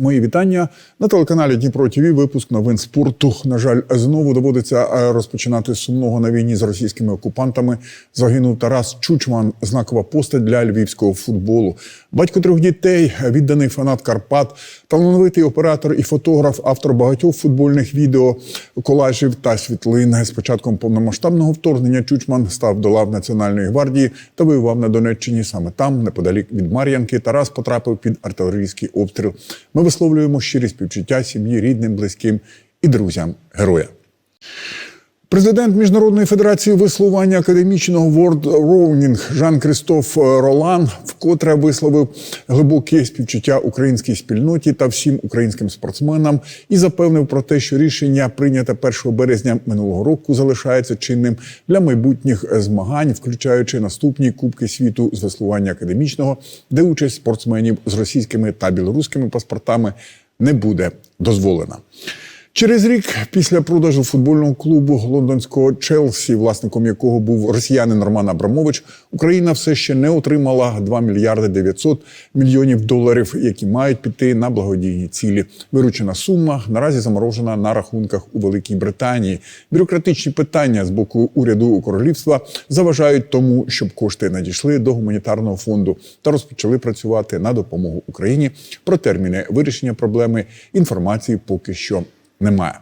Мої вітання на телеканалі Дніпро ТВ. Випуск новин спорту. На жаль, знову доводиться е, розпочинати сумного на війні з російськими окупантами. Загинув Тарас Чучман, знакова постать для львівського футболу. Батько трьох дітей, відданий фанат Карпат, талановитий оператор і фотограф, автор багатьох футбольних відео, колажів та світлин. З початком повномасштабного вторгнення Чучман став до лав Національної гвардії та воював на Донеччині. Саме там, неподалік від Мар'янки, Тарас потрапив під артилерійський обстріл. Ми висловлюємо щирі співчуття сім'ї, рідним, близьким і друзям героя. Президент Міжнародної федерації веслування академічного World Rowing Жан-Кристоф Ролан вкотре висловив глибоке співчуття українській спільноті та всім українським спортсменам і запевнив про те, що рішення прийняте 1 березня минулого року залишається чинним для майбутніх змагань, включаючи наступні Кубки світу з веслування академічного, де участь спортсменів з російськими та білоруськими паспортами не буде дозволена. Через рік після продажу футбольного клубу лондонського Челсі, власником якого був росіянин Роман Абрамович, Україна все ще не отримала 2 мільярди 900 мільйонів доларів, які мають піти на благодійні цілі. Виручена сума наразі заморожена на рахунках у Великій Британії. Бюрократичні питання з боку уряду королівства заважають тому, щоб кошти надійшли до гуманітарного фонду та розпочали працювати на допомогу Україні. Про терміни вирішення проблеми інформації поки що немає.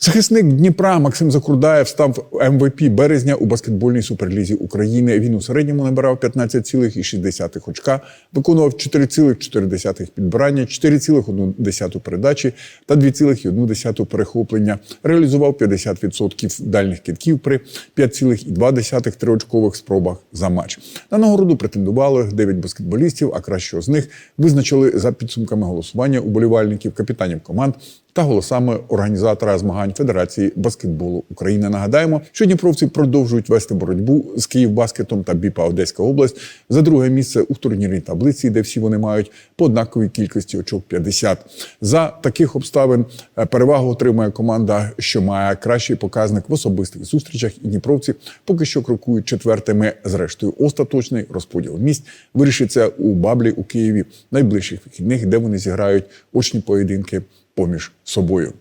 Захисник Дніпра Максим Закурдаєв став МВП березня у баскетбольній суперлізі України. Він у середньому набирав 15,6 очка, виконував 4,4 підбирання, 4,1 передачі та 2,1 перехоплення. Реалізував 50% дальніх китків при 5,2 триочкових спробах за матч. На нагороду претендували 9 баскетболістів, а кращого з них визначили за підсумками голосування уболівальників, капітанів команд та голосами організатора змагань Федерації баскетболу України. Нагадаємо, що дніпровці продовжують вести боротьбу з Київбаскетом та БІПА Одеська область за друге місце у турнірній таблиці, де всі вони мають по однаковій кількості очок 50. За таких обставин е, перевагу отримує команда, що має кращий показник в особистих зустрічах. І дніпровці поки що крокують четвертими. Зрештою, остаточний розподіл місць вирішиться у Баблі у Києві найближчих вихідних, де вони зіграють очні поєдинки поміж собою.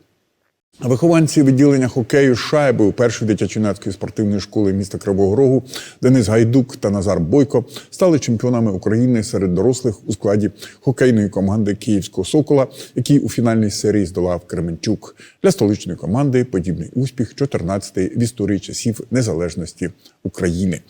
Вихованці відділення хокею шайби у першої дитячо-юнацької спортивної школи міста Кривого Рогу Денис Гайдук та Назар Бойко стали чемпіонами України серед дорослих у складі хокейної команди Київського Сокола, який у фінальній серії здолав Кременчук. Для столичної команди подібний успіх 14-й в історії часів незалежності України.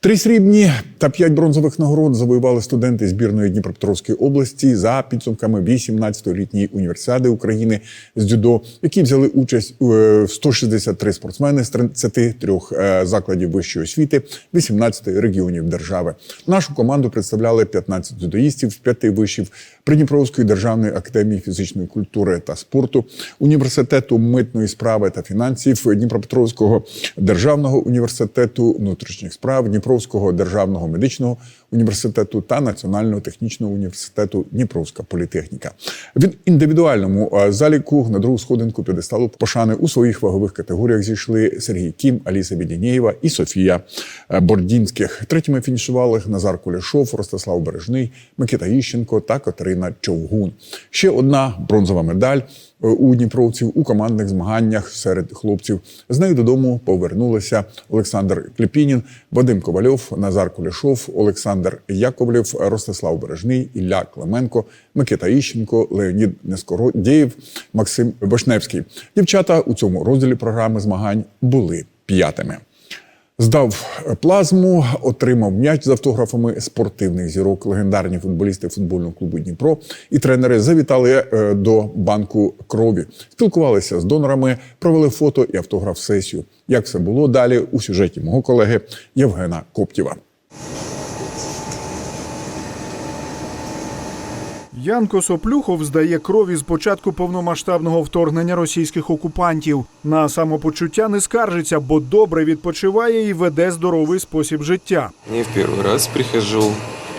Три срібні та п'ять бронзових нагород завоювали студенти збірної Дніпропетровської області за підсумками 18-літньої універсіади України з дзюдо, які взяли участь у 163 спортсмени з 33 е, закладів вищої освіти, 18 регіонів держави. Нашу команду представляли 15 дзюдоїстів з п'яти вишів Придніпровської державної академії фізичної культури та спорту, університету митної справи та фінансів, Дніпропетровського державного університету внутрішніх справ, Дніпровського державного медичного університету та Національного технічного університету Дніпровська політехніка. В індивідуальному е, заліку на другу сходинку п'єдесталу пошани у своїх вагових категоріях зійшли Сергій Кім, Аліса Бідінєєва і Софія е, Бордінських. Третіми фінішували Назар Кулешов, Ростислав Бережний, Микита Іщенко та Катерина Човгун. Ще одна бронзова медаль е, у Дніпровців у командних змаганнях серед хлопців. З нею додому повернулися Олександр Клепінін, Вадим Ковальов, Назар Кулешов, Олександр Яковлєв, Ростислав Бережний, Ілля Клименко, Микита Іщенко, Леонід Нескородєєв, Максим Вишневський. Дівчата у цьому розділі програми змагань були п'ятими. Здав плазму, отримав м'яч з автографами спортивних зірок. Легендарні футболісти футбольного клубу Дніпро і тренери завітали е, до банку крові, спілкувалися з донорами, провели фото і автограф сесію. Як все було далі у сюжеті мого колеги Євгена Коптєва. Янко Соплюхов здає крові з початку повномасштабного вторгнення російських окупантів. На самопочуття не скаржиться, бо добре відпочиває і веде здоровий спосіб життя. Не в первый раз прихожу.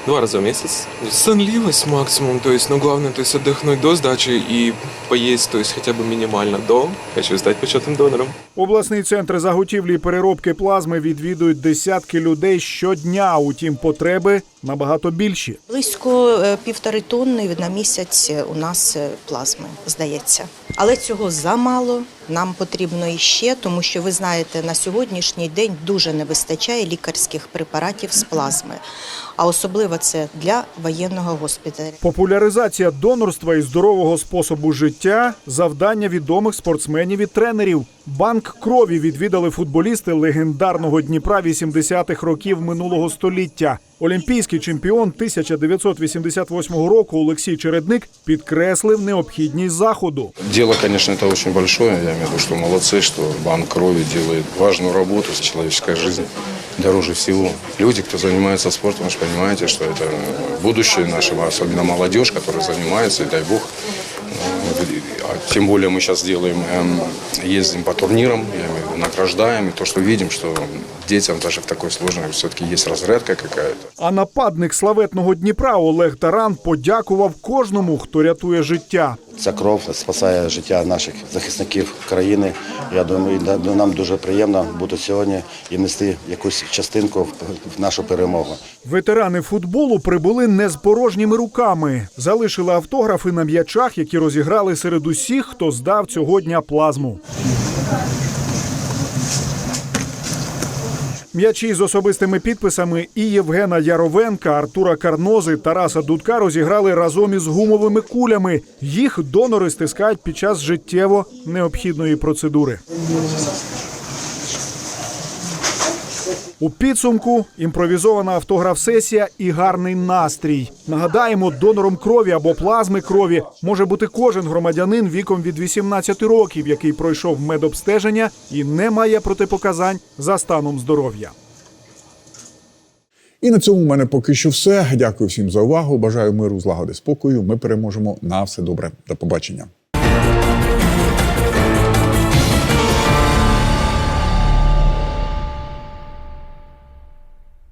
два раза в месяц. Сонливость максимум, то есть, ну, главное, то есть, отдохнуть до сдачи и поесть, то есть, хотя бы минимально до. Хочу стать почетным донором. Обласний центр заготівлі і переробки плазми відвідують десятки людей щодня. Утім, потреби набагато більші. Близько е, півтори тонни на місяць у нас е, плазми, здається. Але цього замало. Нам потрібно іще, тому що ви знаєте, на сьогоднішній день дуже не вистачає лікарських препаратів з плазми, а особливо це для воєнного госпіталю. Популяризація донорства і здорового способу життя завдання відомих спортсменів і тренерів. Банк крові відвідали футболісти легендарного Дніпра 80-х років минулого століття. Олімпійський чемпіон 1988 року Олексій Чередник підкреслив необхідність заходу. Дело, конечно, это очень большое. Я имею в виду, что молодцы, что банк крови делает важную работу. Человеческая жизнь дороже всего. Люди, кто занимается спортом, вы же понимаете, что это будущее нашего, особенно молодежь, которая занимается, и дай бог. Тем более мы сейчас делаем, ездим по турнирам, награждаем. И то, что видим, что детям даже в такой сложной все-таки есть розрядка какая-то. А нападник славетного Дніпра Олег Таран подякував кожному, хто рятує життя. Ця кров спасає життя наших захисників країни. Я думаю, да- нам дуже приємно бути сьогодні і нести якусь частинку в нашу перемогу. Ветерани футболу прибули не з порожніми руками. Залишили автографи на м'ячах, які розіграли серед усіх, хто здав цього дня плазму. М'ячі з особистими підписами і Євгена Яровенка, Артура Карнози, Тараса Дудка розіграли разом із гумовими кулями. Їх донори стискають під час життєво необхідної процедури. У підсумку імпровізована автограф-сесія і гарний настрій. Нагадаємо, донором крові або плазми крові може бути кожен громадянин віком від 18 років, який пройшов медобстеження і не має протипоказань за станом здоров'я. І на цьому в мене поки що все. Дякую всім за увагу. Бажаю миру, злагоди, спокою. Ми переможемо на все добре. До побачення.